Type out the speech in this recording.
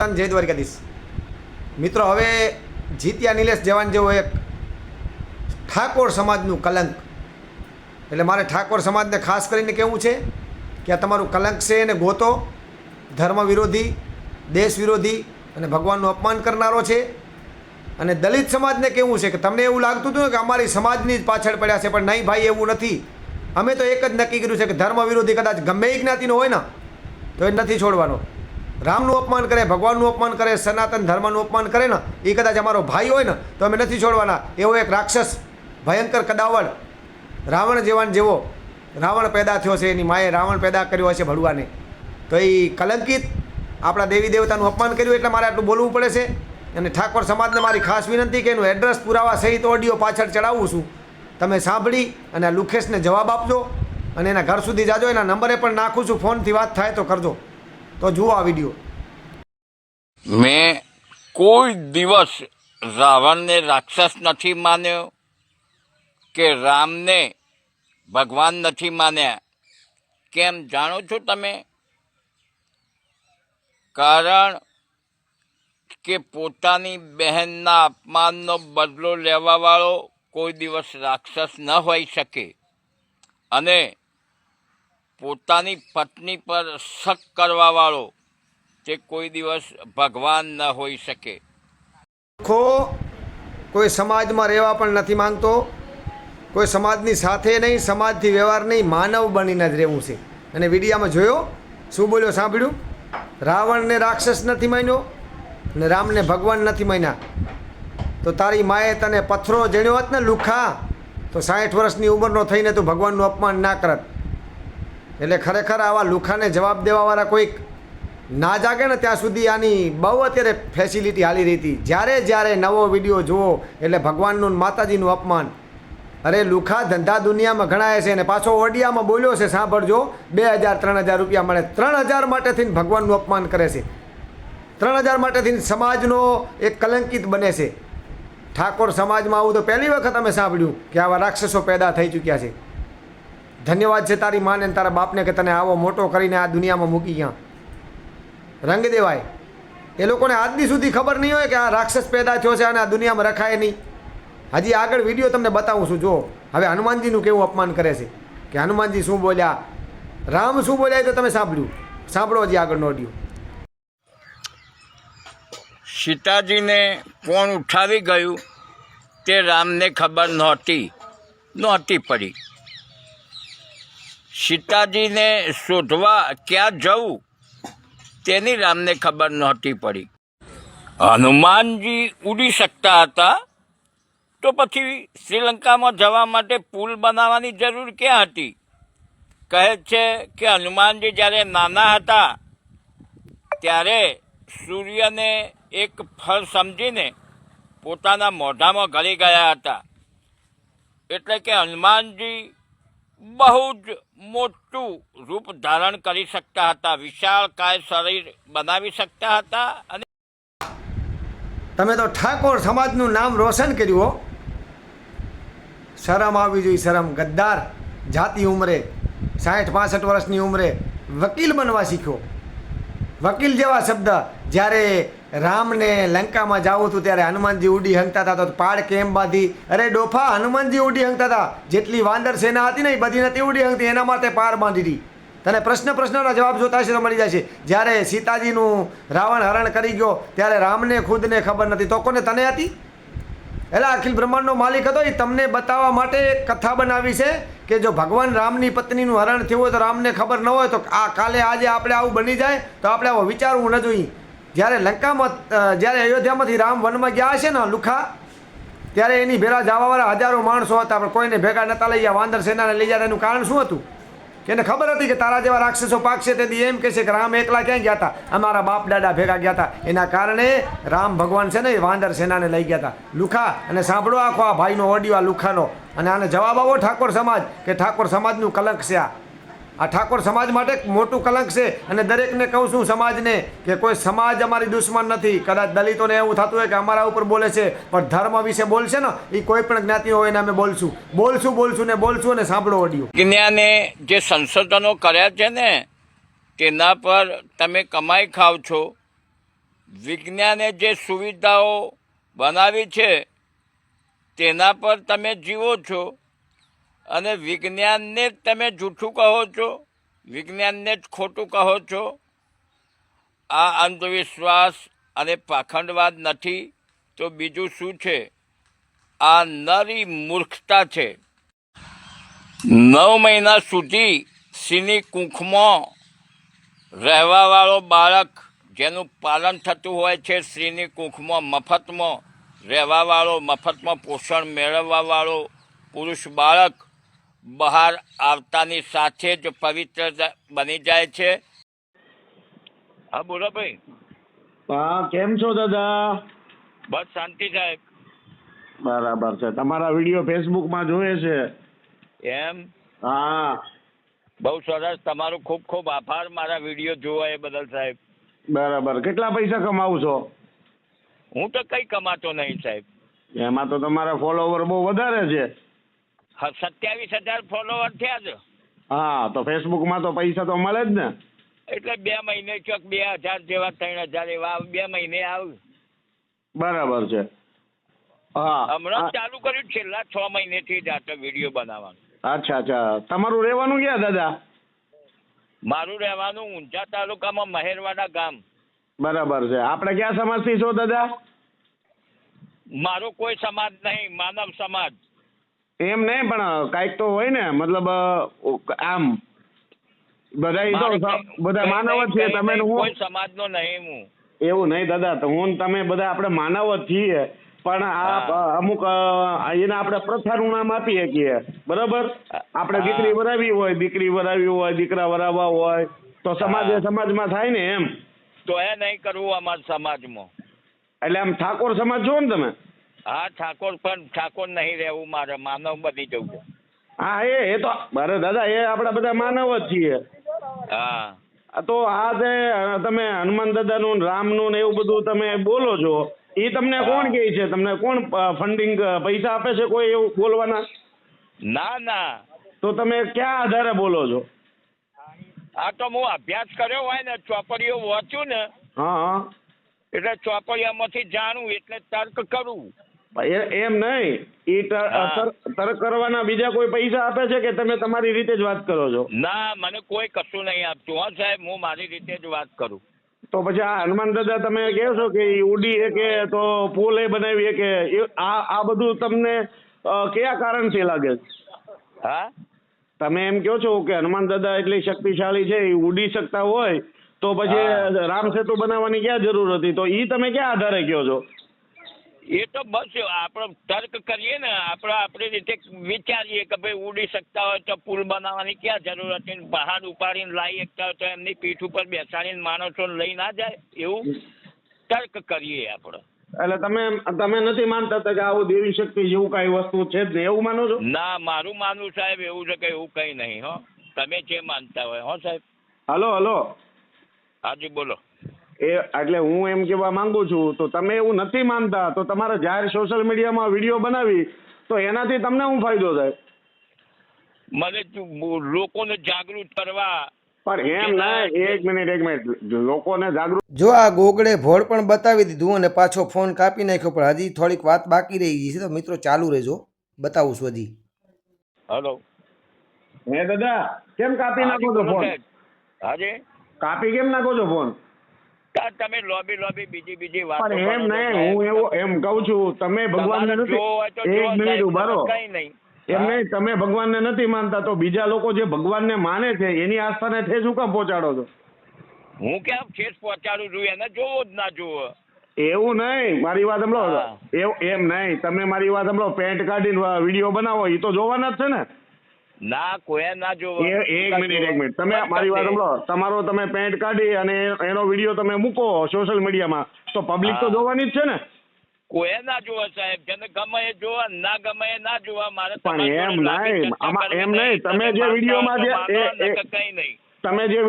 જય દ્વારકાધીશ. મિત્રો, હવે જીત્યા નિલેશ જવાન જેવો એક ઠાકોર સમાજનું કલંક. એટલે મારે ઠાકોર સમાજને ખાસ કરીને કહેવું છે કે આ તમારું કલંક છે એને ગોતો. ધર્મ વિરોધી, દેશ વિરોધી અને ભગવાનનું અપમાન કરનારો છે. અને દલિત સમાજને કેવું છે કે તમને એવું લાગતું હતું કે અમારી સમાજની જ પાછળ પડ્યા છે, પણ નહીં ભાઈ, એવું નથી. અમે તો એક જ નક્કી કર્યું છે કે ધર્મ વિરોધી કદાચ ગમે એ જ્ઞાતિનો હોય ને, તો એ નથી છોડવાનો. રામનું અપમાન કરે, ભગવાનનું અપમાન કરે, સનાતન ધર્મનું અપમાન કરે ને, એ કદાચ અમારો ભાઈ હોય ને, તો અમે નથી છોડવાના. એવો એક રાક્ષસ, ભયંકર કદાવડ, રાવણ જેવાન જેવો, રાવણ પેદા થયો છે, એની માએ રાવણ પેદા કર્યો હશે ભડવાને તો એ કલંકિત આપણા દેવી દેવતાનું અપમાન કર્યું એટલે મારે આટલું બોલવું પડે છે. અને ઠાકોર સમાજને મારી ખાસ વિનંતી કે એનું એડ્રેસ પુરાવા સહિત ઓડિયો પાછળ ચડાવું છું. તમે સાંભળી અને લુખેશને જવાબ આપજો અને એના ઘર સુધી જાજો, એના નંબરે પણ નાખું છું. ફોનથી વાત થાય તો કરજો. તો જુઓ આ વીડિયો મેં કોઈ દિવસ રાવણને રાક્ષસ નથી માન્યો કે રામને ભગવાન નથી માન્યા. કેમ જાણો છો તમે? કારણ કે પોતાની બહેનના અપમાનનો બદલો લેવાવાળો કોઈ દિવસ રાક્ષસ ન હોઈ શકે. અને પોતાની પત્ની પર શક કરવાવાળો તે કોઈ દિવસ ભગવાન ન હોઈ શકે. ખો, કોઈ સમાજમાં રહેવા પણ નથી માંગતો. કોઈ સમાજની સાથે નહીં, સમાજથી વ્યવહાર નહીં, માનવ બનીને જ રહેવું છે. અને વિડીયામાં જોયો? શું બોલ્યો, સાંભળ્યું? રાવણને રાક્ષસ નથી માન્યો ને રામને ભગવાન નથી માન્યા. તો તારી માએ તને પથ્થરો જણ્યો હોત ને લુખા, તો સાઠ વર્ષની ઉંમરનો થઈને તું ભગવાનનું અપમાન ના કરત. એટલે ખરેખર આવા લુખાને જવાબ દેવાવાળા કોઈક ના જાગે ને ત્યાં સુધી આની બહુ અત્યારે ફેસિલિટી હાલી રહી હતી. જ્યારે જ્યારે નવો વીડિયો જુઓ, એટલે ભગવાનનું માતાજીનું અપમાન. અરે લુખા ધંધા દુનિયામાં ગણાય છે અને પાછો ઓડિયામાં બોલ્યો છે, સાંભળજો. બે હજાર, ત્રણ હજાર રૂપિયા મળે. ત્રણ હજાર માટે થઈને ભગવાનનું અપમાન કરે છે. ત્રણ હજાર માટે થઈને સમાજનો એક કલંકિત બને છે. ઠાકોર સમાજમાં આવું તો પહેલી વખત અમે સાંભળ્યું કે આવા રાક્ષસો પેદા થઈ ચૂક્યા છે. ધન્યવાદ છે તારી માને તારા બાપને કે તને આવો મોટો કરીને આ દુનિયામાં મૂકી ગયા. રંગ દેવાય. એ લોકોને આજની સુધી ખબર નહીં હોય કે આ રાક્ષસ પેદા થયો છે અને આ દુનિયામાં રખાય નહીં. હજી આગળ વીડિયો તમને બતાવું છું જો હવે હનુમાનજીનું કેવું અપમાન કરે છે? કે હનુમાનજી શું બોલ્યા? રામ શું બોલ્યા તો તમે સાંભળ્યું. સાંભળો હજી આગળનો ઓડિયો સીતાજીને કોણ ઉઠાવી ગયું તે રામને ખબર નહોતી નહોતી પડી. સીતાજીને શોધવા ક્યાં જવું? તેની રામને ખબર નહોતી પડી. હનુમાનજી ઉડી શકતા હતા? તો પછી શ્રીલંકામાં જવા માટે પુલ બનાવવાની જરૂર ક્યાં હતી? કહે છે કે હનુમાનજી જ્યારે નાના હતા, ત્યારે સૂર્યને એક ફળ સમજીને પોતાના મોઢામાં ગળી ગયા હતા. એટલે કે હનુમાનજી બહુ જ મોટું રૂપ ધારણ કરી શકતા હતા. વિશાળ કાય શરીર બનાવી શકતા હતા અને તમે તો ઠાકોર સમાજનું નામ રોશન કર્યું શરમ આવી જોઈએ, શરમ. ગદ્દાર જાતિ ઉંમરે, સાઠ, પાસઠ વર્ષની ઉંમરે વકીલ બનવા શીખ્યો. વકીલ જેવા શબ્દ જ્યારે રામને લંકામાં જાવું હતું ત્યારે હનુમાનજી ઉડી હંગતા હતા તો પાડ કેમ બાંધી? અરે ડોફા, હનુમાનજી ઉડી હંગતા હતા. જેટલી વાંદર સેના હતી ને એ બધી નથી ઉડી હંગતી, એના માટે પાર બાંધી હતી તને પ્રશ્ન પ્રશ્નના જવાબ જોતા છે તો મળી જશે જ્યારે સીતાજીનું રાવણ હરણ કરી ગયો, ત્યારે રામને ખુદને ખબર નથી. તો કોને, તને હતી? એટલે અખિલ બ્રહ્માંડનો માલિક હતો. એ તમને બતાવવા માટે કથા બનાવી છે કે જો ભગવાન રામની પત્નીનું હરણ થયું હોય તો રામને ખબર ન હોય તો આ કાલે આજે આપણે આવું બની જાય તો આપણે આવું વિચારવું ન જોઈએ. જ્યારે લંકામાં જ્યારે અયોધ્યામાંથી રામ વનમાં ગયા હશે ને લુખા, ત્યારે એની ભેગા જવાવાળા હજારો માણસો હતા, પણ કોઈને ભેગા નહોતા લઈ ગયા. વાંદર સેનાને લઈ જાય એનું કારણ શું હતું? કે એને ખબર હતી કે તારા જેવા રાક્ષસો પાકશે, તેથી એમ કહેશે કે રામ એકલા ક્યાં ગયા હતા અમારા બાપ દાદા ભેગા ગયા હતા એના કારણે રામ ભગવાન છે ને એ વાંદર સેનાને લઈ ગયા હતા લુખા, અને સાંભળો આખો આ ભાઈનો ઓડિયો આ લુખાનો. અને આને જવાબ આવો ઠાકોર સમાજ, કે ઠાકોર સમાજનું કલંક છે આ. આ ઠાકોર સમાજ માટે મોટું કલંક છે અને દરેકને કહું છું સમાજને કે કોઈ સમાજ અમારી દુશ્મન નથી. કદાચ દલિતોને એવું થતું હોય કે અમારા ઉપર બોલે છે, પણ ધર્મ વિશે બોલશે ને એ કોઈ પણ જ્ઞાતિ હોય એને અમે બોલશું. બોલશું બોલશું ને બોલશું અને સાંભળો ઓડિયો. જ્ઞાને જે સંશોધનો કર્યા છે ને, તેના પર તમે કમાઈ ખાવ છો. વિજ્ઞાને જે સુવિધાઓ બનાવી છે, તેના પર તમે જીવો છો. અને વિજ્ઞાનને જ તમે જૂઠું કહો છો? વિજ્ઞાનને જ ખોટું કહો છો? આ અંધવિશ્વાસ અને પાખંડવાદ નથી, તો બીજું શું છે? આ નરી મૂર્ખતા છે. નવ મહિના સુધી સિની કુંખમાં રહેવાવાળો બાળક જેનું પાલન થતું હોય છે શ્રીની કુંખમાં મફતમાં, રહેવાવાળો મફતમાં પોષણ મેળવવાવાળો પુરુષ બાળક બહાર આવતાની સાથે જ પવિત્ર બની જાય છે. હા બોલો ભાઈ. હા કેમ છો દાદા? બસ શાંતિ સાહેબ. બરાબર છે. તમારા વીડિયો ફેસબુકમાં જોયે છે? એમ? હા. બહુ સરસ. તમારો ખૂબ ખૂબ આભાર મારા વીડિયો જોવા એ બદલ સાહેબ. બરાબર. કેટલા પૈસા કમાવ છો? હું તો કઈ કમાતો નહીં સાહેબ. એમાં તો તમારા ફોલોવર બહુ વધારે છે. સત્યાવીસ હજાર ફોલોવર થયા છે. હા તો ફેસબુકમાં તો પૈસા તો મળે જ ને. એટલે બે મહિને ચોક બે હજાર જેવા ત્રણ હજાર એવા. બે મહિને આવ. બરાબર છે. હા હમણાં ચાલુ કર્યું છેલ્લા છ મહિનેથી જાતે વીડિયો બનાવવાનું. અચ્છા અચ્છા. તમારું રહેવાનું ક્યાં દાદા? મારું રહેવાનું ઊંઝા તાલુકામાં મહેરવાડા ગામ. બરાબર છે. આપણે ક્યાં સમાજથી છો દાદા? મારો કોઈ સમાજ નહીં માનવ સમાજ. એમ નહીં પણ કાંઈક તો હોય ને મતલબ આમ બધા ઈ તો બધા માનવ જ છે તમે ને હું કોઈ સમાજનો નહીં હું. એવું નહીં દાદા તો હું ને તમે બધા આપણે માનવ જ છીએ પણ આ અમુક એને આપણે પ્રથાનું નામ આપી શકીએ બરાબર? આપણે દીકરી વરાવી હોય દીકરી વરાવી હોય દીકરા વરાવવા હોય તો સમાજ હા. સમાજમાં થાય ને એમ? તો એ નહીં કરવું અમારા સમાજમાં. એટલે આમ ઠાકોર સમાજ છો ને તમે? હા ઠાકોર પણ ઠાકોર નહીં રહેવું મારે માનવ બની જવું છે. હા એ એ તો અરે દાદા એ આપણે બધા માનવ જ છીએ. હા. તો આ જે તમે હનુમાન દાદાનું ને રામનું ને એવું બધું તમે બોલો છો એ તમને કોણ કહે છે? તમને કોણ ફંડિંગ પૈસા આપે છે કોઈ એવું બોલવાના? ના ના. તો તમે ક્યાં આધારે બોલો છો? આ તો હું અભ્યાસ કર્યો હોય ને ચોપડીઓ વાંચ્યું ને હા એટલે ચોપડીયામાંથી જાણું એટલે તર્ક કરું. એમ નહીં. એ તર- તર્ક કરવાના બીજા કોઈ પૈસા આપે છે કે તમે તમારી રીતે જ વાત કરો છો? ના મને કોઈ કશું નહીં આપતું. હા સાહેબ હું મારી રીતે જ વાત કરું. તો પછી આ હનુમાન દાદા તમે કહો છો કે ઉડી એ કે તો પુલ એ બનાવી કે આ આ બધું તમને કયા કયા કારણથી લાગે? છે હા? તમે એમ કહો છો કે હનુમાન દાદા એટલી શક્તિશાળી છે એ ઉડી શકતા હોય તો પછી. રામ સેતુ બનાવવાની ક્યાં જરૂર હતી? તો એ તમે ક્યાં આધારે કહો છો? એ તો બસ આપણે તર્ક કરીએ ને આપણે આપણી રીતે વિચારીએ કે ભાઈ ઉડી શકતા હોય તો પુલ બનાવવાની ક્યાં જરૂર હતી ને પહાડ ઉપાડીને લાવી શકતા હોય તો એમની પીઠ ઉપર બેસાડીને માણસોને લઈ ના જાય? એવું તર્ક કરીએ આપણે. એટલે તમે તમે નથી માનતા કે આવું દેવી શક્તિ જેવું કઈ વસ્તુ છે જ એવું માનો છો? ના મારું માનવું સાહેબ એવું છે કે એવું કંઈ નહીં હો. તમે જે માનતા હોય હો સાહેબ. Hello hello. હાજી બોલો. એ એટલે હું એમ કહેવા માંગુ છું તો તમે એવું નથી માનતા તો તમારે જાહેર સોશિયલ મીડિયામાં વીડિયો બનાવી તો એનાથી તમને શું ફાયદો થાય? મને લોકોને જાગૃત કરવા. પણ એમ ના એક મિનિટ એક મિનિટ લોકોને જાગૃત જો આ ગોગડે ભોળ પણ બતાવી દીધું અને પાછો ફોન કાપી નાખ્યો પણ હજી થોડીક વાત બાકી રહી ગઈ છે તો મિત્રો ચાલુ રહેજો. બતાવું છું હજી. હલો હે દાદા કેમ કાપી નાખો છો ફોન હાજી કાપી કેમ નાખો છો ફોન તમે લોબી લોબી બીજી બીજી વાત પણ એમ નહીં હું એવો એમ કહું છું તમે ભગવાનને નથી એક મિનિટ ઊભા રહો. નકર નહીં. એમ નહીં તમે ભગવાનને નથી માનતા તો બીજા લોકો જે ભગવાનને માને છે એની આસ્થાને ઠેસ શું કામ પહોંચાડો છો? હું કેમ ઠેસ પહોંચાડું છું? એને જોવો જ ના જોવો એવું નહીં મારી વાત સાંભળો. એમ નહીં તમે મારી વાત સાંભળો. પેન્ટ કાઢીને વીડિયો બનાવો એ તો જોવાના જ છે ને. ના કોઈ ના જો એક મિનિટ એક મિનિટ. તમે મારી વાત સાંભળો. તમારો તમે પેન્ટ કાઢી અને એનો વીડિયો તમે મૂકો સોશિયલ મીડિયામાં તો પબ્લિક તો. જોવાની જ છે ને. કોઈ ના જોવે સાહેબ? જેને ગમે એ જોવા ના ગમે એ ના જોવા. મારે પણ એમ નહીં. એમ નહીં. તમે જે વિડીયોમાં જે- કંઈ નહીં. તમે જે